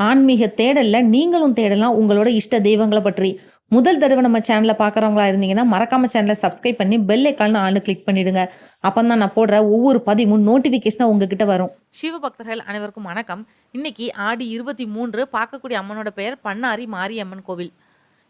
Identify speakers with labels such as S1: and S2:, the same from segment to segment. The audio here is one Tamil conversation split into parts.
S1: ஆன்மீக தேடல்ல நீங்களும் தேடலாம் உங்களோட இஷ்ட தெய்வங்களை பற்றி. முதல் தடவை நம்ம சேனலில் பார்க்குறவங்களா இருந்தீங்கன்னா, மறக்காம சேனலை சப்ஸ்கிரைப் பண்ணி பெல் ஐகான் ஆல்னு கிளிக் பண்ணிடுங்க. அப்பதான் நான் போடுற ஒவ்வொரு பதிவும் நோட்டிஃபிகேஷனாக உங்ககிட்ட வரும்.
S2: சிவபக்தர்கள் அனைவருக்கும் வணக்கம். இன்னைக்கு ஆடி 23 பார்க்கக்கூடிய அம்மனோட பெயர் பண்ணாரி மாரியம்மன் கோவில்.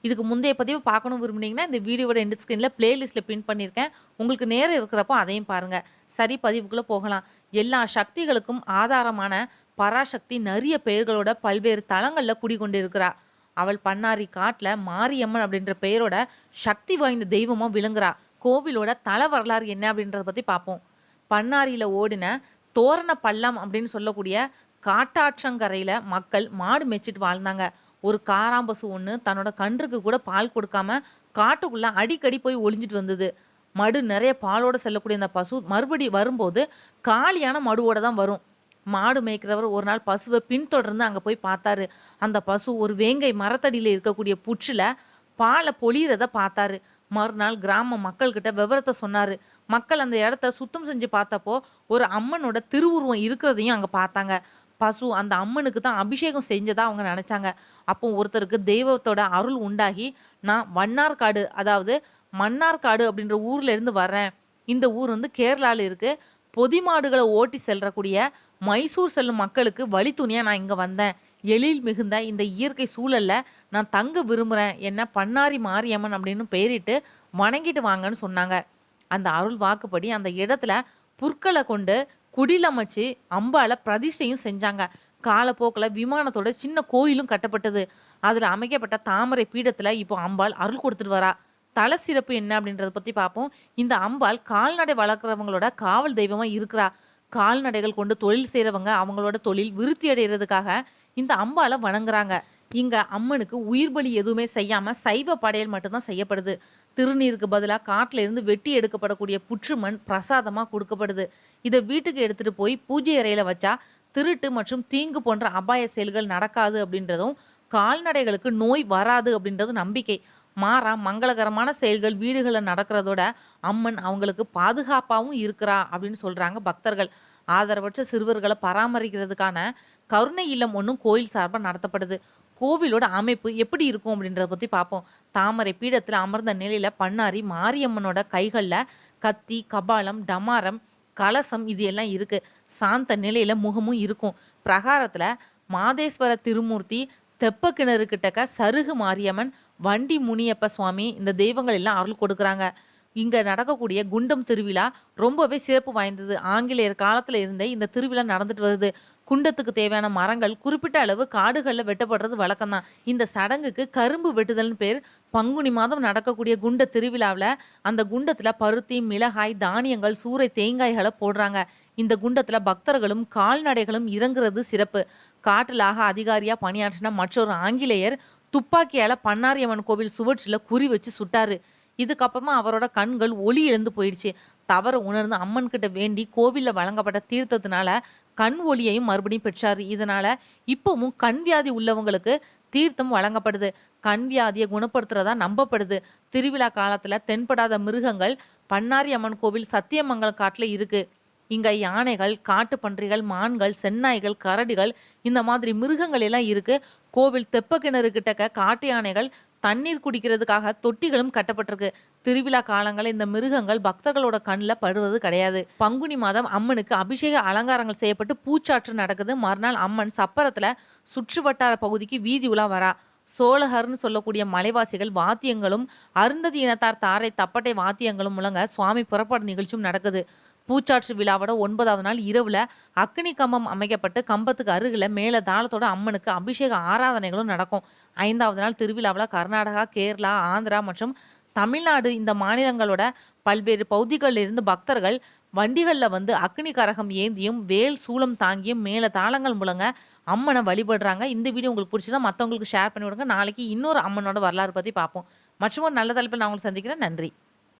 S2: இதுக்கு முந்தைய பதிவு பார்க்கணும் விரும்புனீங்கன்னா, இந்த வீடியோட எண்ட் ஸ்க்ரீனில் பிளேலிஸ்ட்டில் பின் பண்ணியிருக்கேன். உங்களுக்கு நேரம் இருக்கிறப்போ அதையும் பாருங்கள் சரி பதிவுக்குள்ளே போகலாம். எல்லா சக்திகளுக்கும் ஆதாரமான பராசக்தி நிறைய பெயர்களோட பல்வேறு தலங்கள்ல குடிகொண்டிருக்கிறா. அவள் பண்ணாரி காட்டில் மாரியம்மன் அப்படின்ற பெயரோட சக்தி வாய்ந்த தெய்வமும் விளங்குறா. கோவிலோட தல வரலாறு என்ன அப்படின்றத பற்றி பார்ப்போம். பண்ணாரியில் ஓடின தோரண பள்ளம் அப்படின்னு சொல்லக்கூடிய காட்டாற்றங்கரையில் மக்கள் மாடு மேய்ச்சிட்டு வாழ்ந்தாங்க. ஒரு காராம்பசு ஒன்று தன்னோட கன்றுக்கு கூட பால் கொடுக்காம காட்டுக்குள்ளே அடிக்கடி போய் ஒளிஞ்சிட்டு வந்தது. மடு நிறைய பாலோடு செல்லக்கூடிய அந்த பசு மறுபடி வரும்போது காலியான மடுவோடு தான் வரும். மாடு மேய்க்கிறவர் ஒரு நாள் பசுவை பின்தொடர்ந்து அங்கே போய் பார்த்தாரு. அந்த பசு ஒரு வேங்கை மரத்தடியில் இருக்கக்கூடிய புற்றில் பாலை பொழியிறத பார்த்தாரு. மறுநாள் கிராம மக்கள்கிட்ட விவரத்தை சொன்னாரு. மக்கள் அந்த இடத்த சுத்தம் செஞ்சு பார்த்தப்போ, ஒரு அம்மனோட திருவுருவம் இருக்கிறதையும் அங்கே பார்த்தாங்க. பசு அந்த அம்மனுக்கு தான் அபிஷேகம் செஞ்சதா அவங்க நினச்சாங்க அப்போ ஒருத்தருக்கு தெய்வத்தோட அருள் உண்டாகி, நான் வண்ணார்காடு அதாவது மன்னார்காடு அப்படின்ற ஊர்ல இருந்து இந்த ஊர் வந்து கேரளாவில் இருக்குது பொதி மாடுகளை ஓட்டி செல்லக்கூடிய மைசூர் செல்லும் மக்களுக்கு வழி துணியாக நான் இங்கே வந்தேன். எழில் மிகுந்த இந்த இயற்கை சூழலில் நான் தங்க விரும்புகிறேன் என்ன பண்ணாரி மாரியம்மன் அப்படின்னு பெயரிட்டு வணங்கிட்டு வாங்கன்னு சொன்னாங்க. அந்த அருள் வாக்குப்படி அந்த இடத்துல புற்களை கொண்டு குடில் அமைச்சு அம்பால பிரதிஷ்டையும் செஞ்சாங்க. காலப்போக்கில் விமானத்தோட சின்ன கோயிலும் கட்டப்பட்டது. அதில் அமைக்கப்பட்ட தாமரை பீடத்தில் இப்போ அம்பாள் அருள் கொடுத்துட்டு வரா. தலை சிறப்பு என்ன அப்படின்றத பற்றி பார்ப்போம். இந்த அம்பாள் கால்நடை வளர்க்குறவங்களோட காவல் தெய்வமாக இருக்கிறா. கால்நடைகள் கொண்டு தொழில் செய்கிறவங்க அவங்களோட தொழில் விருத்தி அடைகிறதுக்காக இந்த அம்பாளை வணங்குறாங்க. இங்கே அம்மனுக்கு உயிர் பலி எதுவுமே செய்யாமல் சைவ படையல் மட்டும்தான் செய்யப்படுது. திருநீருக்கு பதிலாக காட்டிலிருந்து வெட்டி எடுக்கப்படக்கூடிய புற்று மண் கொடுக்கப்படுது இதை வீட்டுக்கு எடுத்துகிட்டு போய் பூஜை அறையில் வச்சா திருட்டு மற்றும் தீங்கு போன்ற அபாய செயல்கள் நடக்காது அப்படின்றதும், கால்நடைகளுக்கு நோய் வராது அப்படின்றது நம்பிக்கை. மாறா மங்களகரமான செயல்கள் வீடுகளில் நடக்கிறதோட, அம்மன் அவங்களுக்கு பாதுகாப்பாகவும் இருக்கிறா அப்படின்னு சொல்கிறாங்க பக்தர்கள். ஆதரவற்ற சிறுவர்களை பராமரிக்கிறதுக்கான கருணை இல்லம் ஒன்றும் கோயில் சார்பாக நடத்தப்படுது. கோவிலோட அமைப்பு எப்படி இருக்கும் அப்படின்றத பற்றி பார்ப்போம். தாமரை பீடத்தில் அமர்ந்த நிலையில் பண்ணாரி மாரியம்மனோட கைகளில் கத்தி, கபாலம், டமாரம், கலசம் இது எல்லாம் இருக்குது சாந்த நிலையில் முகமும் இருக்கும். பிரகாரத்தில் மாதேஸ்வர திருமூர்த்தி, தெப்ப கிணறு கிட்டக்க சருகு மாரியம்மன், வண்டி முனியப்ப சுவாமி இந்த தெய்வங்கள் எல்லாம் அருள் கொடுக்குறாங்க. இங்கே நடக்கக்கூடிய குண்டம் திருவிழா ரொம்பவே சிறப்பு வாய்ந்தது. ஆங்கிலேயர் காலத்தில் இருந்தே இந்த திருவிழா நடந்துட்டு வருது. குண்டத்துக்கு தேவையான மரங்கள் குறிப்பிட்ட அளவு காடுகளில் வெட்டப்படுறது வழக்கம்தான் இந்த சடங்குக்கு கரும்பு வெட்டுதல்னு பேர். பங்குனி மாதம் நடக்கக்கூடிய குண்ட திருவிழாவில் அந்த குண்டத்தில் பருத்தி, மிளகாய், தானியங்கள், சூறை தேங்காய்களை போடுறாங்க. இந்த குண்டத்தில் பக்தர்களும், கால்நடைகளும் இறங்குறது சிறப்பு. காட்டலாக அதிகாரியாக பணியாற்றின மற்றொரு ஆங்கிலேயர் துப்பாக்கியால் பன்னாரியம்மன் கோவில் சுவற்றில் குறி வச்சு சுட்டாரு. இதுக்கப்புறமா அவரோட கண்கள் ஒளி இழந்து போயிடுச்சு. தவற உணர்ந்து அம்மன் கிட்ட வேண்டி கோவிலில் வழங்கப்பட்ட தீர்த்தத்தினால கண் ஒளியையும் மறுபடியும் பெற்றார் இதனால இப்பவும் கண் வியாதி உள்ளவங்களுக்கு தீர்த்தம் வழங்கப்படுது. கண் வியாதியை குணப்படுத்துறதா நம்பப்படுது. திருவிழா காலத்தில் தென்படாத மிருகங்கள் பண்ணாரி அம்மன் கோவில் சத்தியமங்கலம் காட்டில் இருக்குது இங்க யானைகள், காட்டு பன்றிகள், மான்கள், செந்நாய்கள், கரடிகள் இந்த மாதிரி மிருகங்கள் எல்லாம் இருக்கு. கோவில் தெப்ப கிணறு கிட்டக்க காட்டு யானைகள் தண்ணீர் குடிக்கிறதுக்காக தொட்டிகளும் கட்டப்பட்டிருக்கு. திருவிழா காலங்களில் இந்த மிருகங்கள் பக்தர்களோட கண்ணில் படுவது கிடையாது. பங்குனி மாதம் அம்மனுக்கு அபிஷேக அலங்காரங்கள் செய்யப்பட்டு பூச்சாற்று நடக்குது. மறுநாள் அம்மன் சப்பரத்தில் சுற்று வட்டார பகுதிக்கு வீதி உலா வரா. சோளகர்ன்னு சொல்லக்கூடிய மலைவாசிகள் வாத்தியங்களும், அருந்ததி இனத்தார் தாரை தப்பட்டை வாத்தியங்களும் முழங்க சுவாமி புறப்பாடு நிகழ்ச்சியும் நடக்குது. பூச்சாற்று விழாவோட ஒன்பதாவது நாள் இரவுல அக்னி கம்பம் அமைக்கப்பட்டு கம்பத்துக்கு அருகில் மேலே தாளத்தோட அம்மனுக்கு அபிஷேக ஆராதனைகளும் நடக்கும். ஐந்தாவது நாள் திருவிழாவில் கர்நாடகா, கேரளா, ஆந்திரா மற்றும் தமிழ்நாடு இந்த மாநிலங்களோட பல்வேறு பகுதிகளிலிருந்து பக்தர்கள் வண்டிகளில் வந்து அக்னி கரகம் ஏந்தியும், வேல் சூளம் தாங்கியும் மேலே தாளங்கள் மூலங்க அம்மனை வழிபடுறாங்க. இந்த வீடியோ உங்களுக்கு பிடிச்சிருந்தா மற்றவங்களுக்கு ஷேர் பண்ணி விடுங்க. நாளைக்கு இன்னொரு அம்மனோட வரலாறு பற்றி பார்ப்போம். மற்றும் ஒரு நல்ல தலைப்பில் நான் உங்களுக்கு சந்திக்கிறேன். நன்றி.